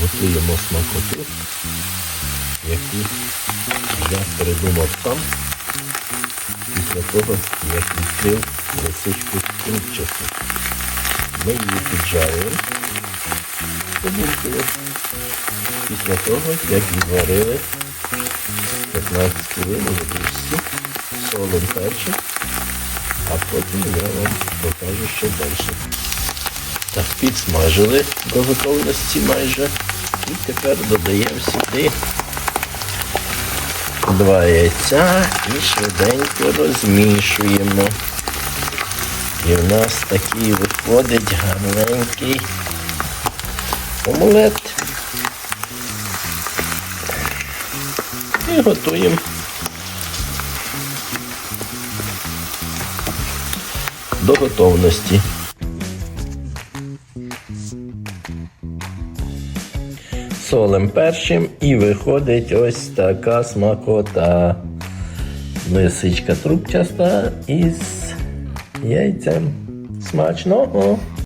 готуємо смакоту, яку я придумав сам після того, як відкрив лисичку трубчасту. Ми її піджарюємо цибулькою після того, як відварили 15 хвилин у водичці, солом перчик, а потім я вам покажу що далі. Так, підсмажили до готовності майже. І тепер додаємо сюди два яйця і швиденько розмішуємо. І в нас такий виходить гарненький омлет. І готуємо. До готовності. Солим першим і виходить ось така смакота. Лисичка трубчаста із яйцем. Смачного!